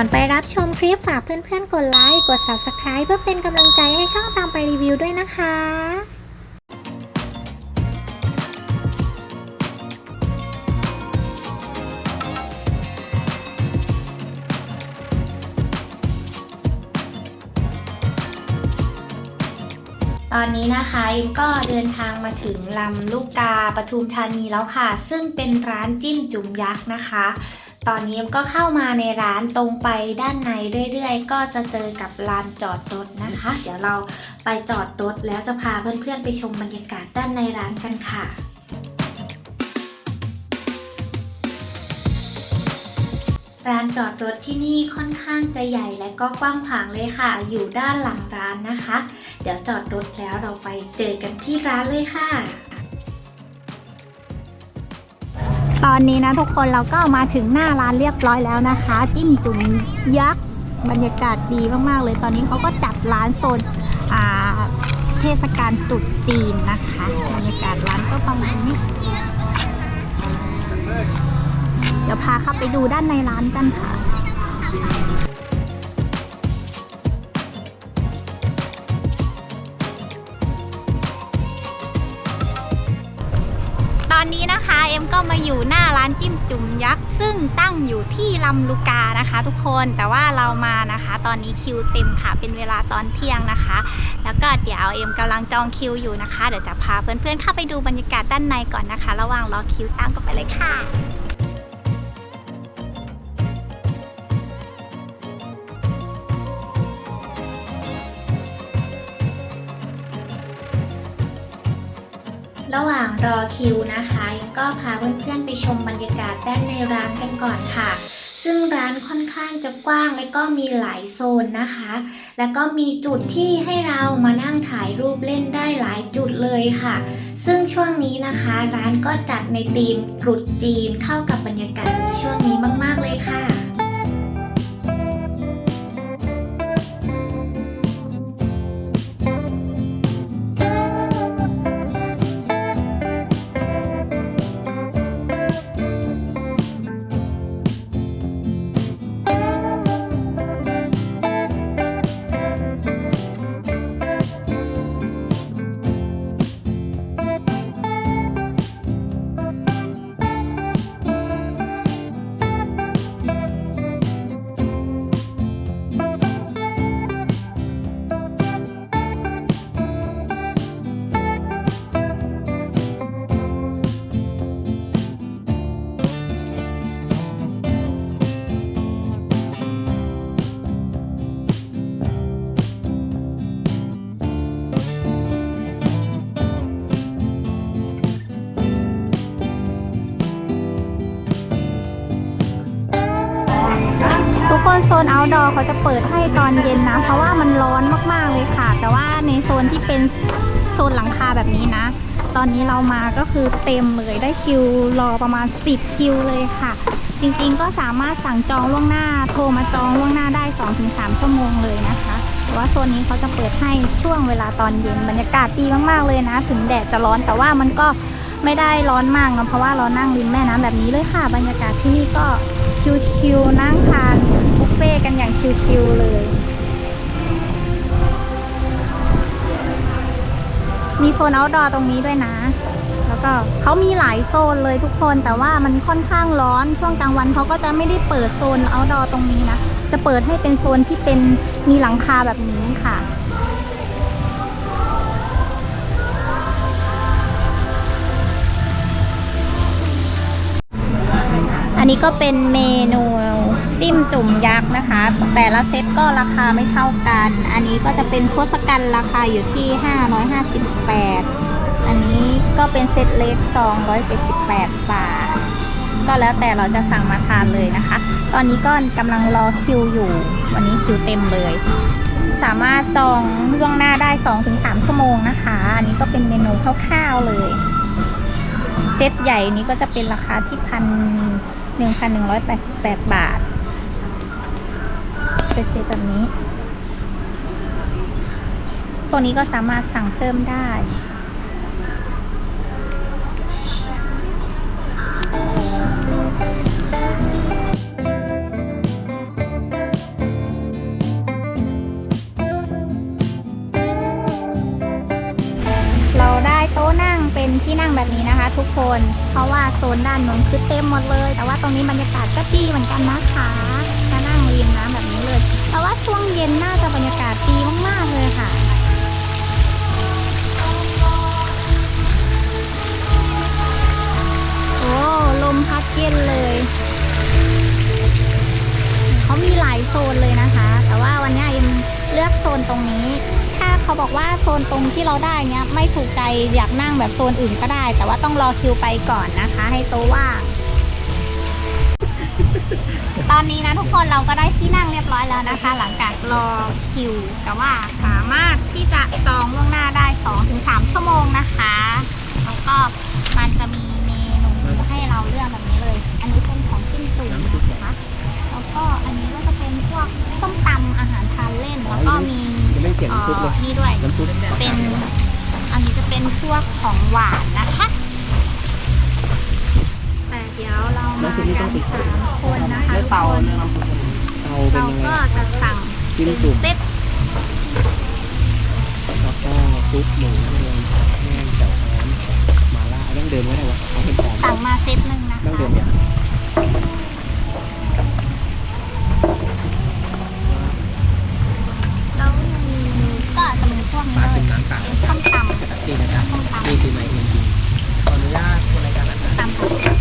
ก่อนไปรับชมคลิปฝากเพื่อนๆ กดไลค์ กด Subscribe เพื่อเป็นกำลังใจให้ช่องตามไปรีวิวด้วยนะคะตอนนี้นะคะอิมก็เดินทางมาถึงลำลูกกาปทุมธานีแล้วค่ะ ซึ่งเป็นร้านจิ้มจุ่มยักษ์นะคะ ตอนนี้ก็เข้ามาในร้านตรงไปด้านในเรื่อยๆ ก็จะเจอกับลานจอดรถนะคะ เดี๋ยวเราไปจอดรถแล้วจะพาเพื่อนๆไปชมบรรยากาศด้านในร้านกันค่ะร้านจอดรถที่นี่ค่อนข้างจะใหญ่และก็กว้างขวางเลยค่ะ อยู่ด้านหลังร้านนะคะ เดี๋ยวจอดรถแล้วเราไปเจอกันที่ร้านเลยค่ะ อนนี้นะทุกคนเราก็มาถึงหน้าร้านเรียบร้อยแล้วนะคะ จิ้มจุ่มยักษ์บรรยากาศดีมากๆเลยตอนนี้เขาก็จัดร้านโซนเทศกาลตรุษจีนนะคะบรรยากาศร้านก็ประมาณนี้เดี๋ยวพาเข้าไปดูด้านในร้านกันค่ะ อนนี้นะคะเอ็มก็มาอยู่หน้าร้านจิ้มจุ่มยักษ์ ซึ่งตั้งอยู่ที่ลำลูกกานะคะ ทุกคนแต่ว่าเรามานะคะ ตอนนี้คิวเต็มค่ะ เป็นเวลาตอนเที่ยงนะคะ แล้วก็เดี๋ยวเอ็มกำลังจองคิวอยู่นะคะ เดี๋ยวจะพาเพื่อนๆเข้าไปดูบรรยากาศด้านในก่อนนะคะ ระหว่างรอคิวตั้งก็ไปเลยค่ะ ระหว่างรอคิวนะคะยังก็พาเพื่อนๆไปชมบรรยากาศด้านในร้านกันก่อนค่ะ ซึ่งร้านค่อนข้างจะกว้างและก็มีหลายโซนนะคะ แล้วก็มีจุดที่ให้เรามานั่งถ่ายรูปเล่นได้หลายจุดเลยค่ะ ซึ่งช่วงนี้นะคะ ร้านก็จัดในธีมตรุษจีนเข้ากับบรรยากาศในช่วงนี้มากๆเลยค่ะ โซน outdoor เขาจะเปิดให้ตอนเย็นนะ เพราะว่ามันร้อนมากๆเลยค่ะ แต่ว่าในโซนที่เป็นโซนหลังคาแบบนี้นะ ตอนนี้เรามาก็คือเต็มเลยได้คิวรอประมาณ 10 คิวเลยค่ะ จริงๆก็สามารถสั่งจองล่วงหน้า โทรมาจองล่วงหน้าได้ 2-3 ชั่วโมงเลยนะคะแต่ว่าโซนนี้เขาจะเปิดให้ช่วงเวลาตอนเย็นบรรยากาศดีมากๆเลยนะ ถึงแดดจะร้อนแต่ว่ามันก็ไม่ได้ร้อนมากนะเพราะว่าเรานั่งริมแม่น้ำแบบนี้เลยค่ะ บรรยากาศที่นี่ก็ชิวๆนั่งทาน เฟ่กันอย่างชิวๆเลย มีโซน outdoor ตรงนี้ด้วยนะ แล้วก็เขามีหลายโซนเลยทุกคน แต่ว่ามันค่อนข้างร้อน ช่วงกลางวันเขาก็จะไม่ได้เปิดโซน outdoor ตรงนี้นะ จะเปิดให้เป็นโซนที่เป็นมีหลังคาแบบนี้ค่ะ นนี้ก็เป็นเมนูจิ้มจุ่มยักษ์นะคะ แต่ละเซตก็ราคาไม่เท่ากัน อันนี้ก็จะเป็นทศกัณฐ์ราคาอยู่ที่ 558 อันนี้ก็เป็นเซตเล็ก 278 บาท ก็แล้วแต่เราจะสั่งมาทานเลยนะคะ ตอนนี้ก็กำลังรอคิวอยู่ วันนี้คิวเต็มเลย สามารถจองล่วงหน้าได้ 2-3 ชั่วโมงนะคะ อันนี้ก็เป็นเมนูคร่าวๆเลย เซตใหญ่นี้ก็จะเป็นราคาที่พัน 1,188 บาท ไปซื้อแบบนี้ ตัวนี้ก็สามารถสั่งเพิ่มได้เราได้โต๊ะนั่งเป็นที่นั่งแบบนี้นะคะทุกคน โซนด้านนู้นคือเต็มหมดเลย แต่ว่าตรงนี้บรรยากาศก็ดีเหมือนกันนะคะมานั่งริมน้ำแบบนี้เลย แต่ว่าช่วงเย็นน่าจะบรรยากาศดีมากๆเลยค่ะโอ้ลมพัดเย็นเลยเขามีหลายโซนเลยนะคะ แต่ว่าวันนี้เอ็มเลือกโซนตรงนี้ เขาบอกว่าโซนตรงที่เราได้เนี้ยไม่ถูกใจอยากนั่งแบบโซนอื่นก็ได้ แต่ว่าต้องรอคิวไปก่อนนะคะ ให้โต๊ะว่างตอนนี้นะทุกคนเราก็ได้ที่นั่งเรียบร้อยแล้วนะคะ หลังจากรอคิว แต่ว่าสามารถที่จะจองล่วงหน้าได้2-3ชั่วโมงนะคะแล้วก็มันจะมีเมนูให้เราเลือกแบบนี้เลย อันนี้เป็นของจิ้มจุ่มนะคะแล้วก็อันนี้ก็จะเป็นพวกส้มตำอาหารทานเล่นแล้วก็มี เขียนเอ่น้ำซุปอเลยนี่ด้วย น้ำซุปเป็น อันนี้จะเป็นพวกของหวานนะคะ แต่เดี๋ยวเรามากันสามคนนะคะทุกคนเตาเป็นเรายังไงก็จะสั่งจิ้มเป็นจุ่มเซตแล้วก็ซุปหมูเรียงแห้งแจ่วฮ้อนหมาล่าต้องเดินไว้ได้วะเอาเห็ดหอมสั่งมาเซตหนึ่งนะคะต้องเดินเนี่ย นี้ปลาเลกิยนน้ำเปล่าเป็นส้มตำนี่นะครับส้มตำ นี่คือไมเอ็นจีขออนุญาตคนรายการอาหารตำค่ะ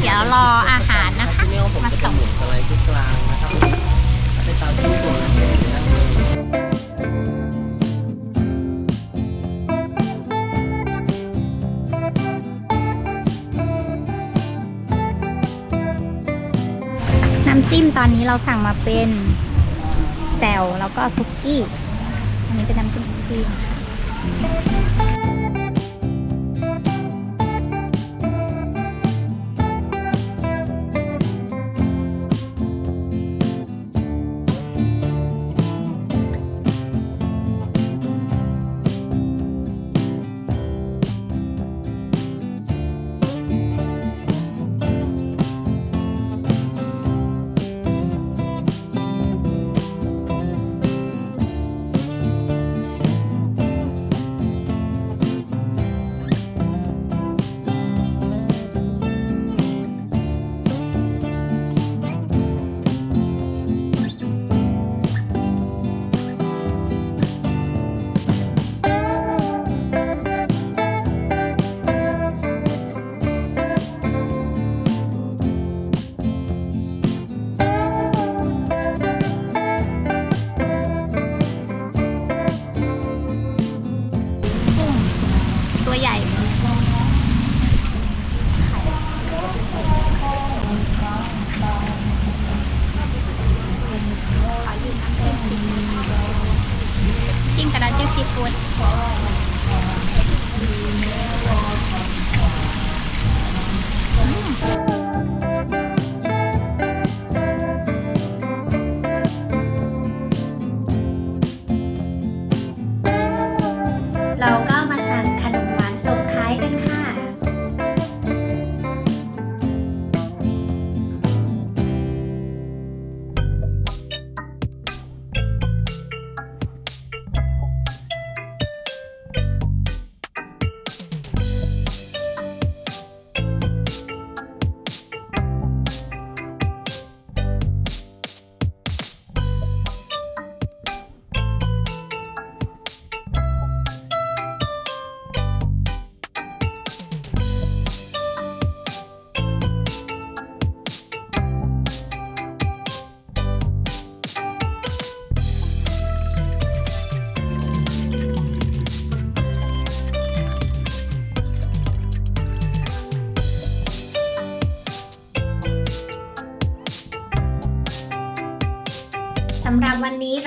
เดี๋ยวรออาหารนะคะ ที่นี่ผมมาจะส่ง หมุนอะไรที่กลางนะครับในเตาจิ้มจุ่มนะเดี๋ยวนั่นเลยน้ำจิ้มตอนนี้เราสั่งมาเป็นแจ่วแล้วก็ซุกี้อั นี้เป็นน้ำจิ้มซุกี้นะคะ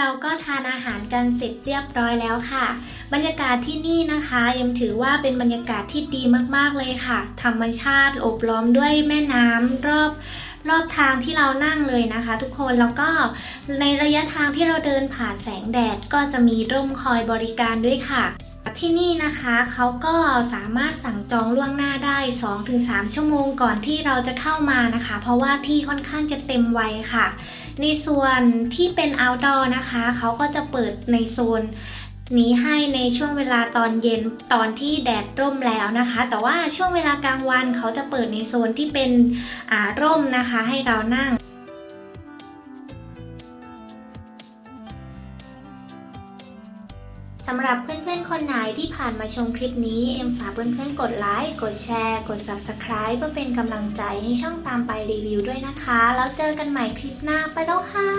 เราก็ทานอาหารกันเสร็จเรียบร้อยแล้วค่ะ บรรยากาศที่นี่นะคะยังถือว่าเป็นบรรยากาศที่ดีมากๆเลยค่ะ ธรรมชาติโอบล้อมด้วยแม่น้ำรอบรอบทางที่เรานั่งเลยนะคะ ทุกคนแล้วก็ในระยะทางที่เราเดินผ่านแสงแดดก็จะมีร่มคอยบริการด้วยค่ะ ที่นี่นะคะเขาก็สามารถสั่งจองล่วงหน้าได้ 2-3 ชั่วโมงก่อนที่เราจะเข้ามานะคะ เพราะว่าที่ค่อนข้างจะเต็มไวค่ะ ในส่วนที่เป็น outdoor นะคะเขาก็จะเปิดในโซนนี้ให้ในช่วงเวลาตอนเย็นตอนที่แดดร่มแล้วนะคะ แต่ว่าช่วงเวลากลางวันเขาจะเปิดในโซนที่เป็นร่มนะคะให้เรานั่ง สำหรับเพื่อนๆ คนไหนที่ผ่านมาชมคลิปนี้ เอ็มฝากเพื่อนๆ กดไลค์ กดแชร์ กด Subscribe เพื่อเป็นกำลังใจให้ช่องตามไปรีวิวด้วยนะคะ แล้วเจอกันใหม่คลิปหน้าไปแล้วค่ะ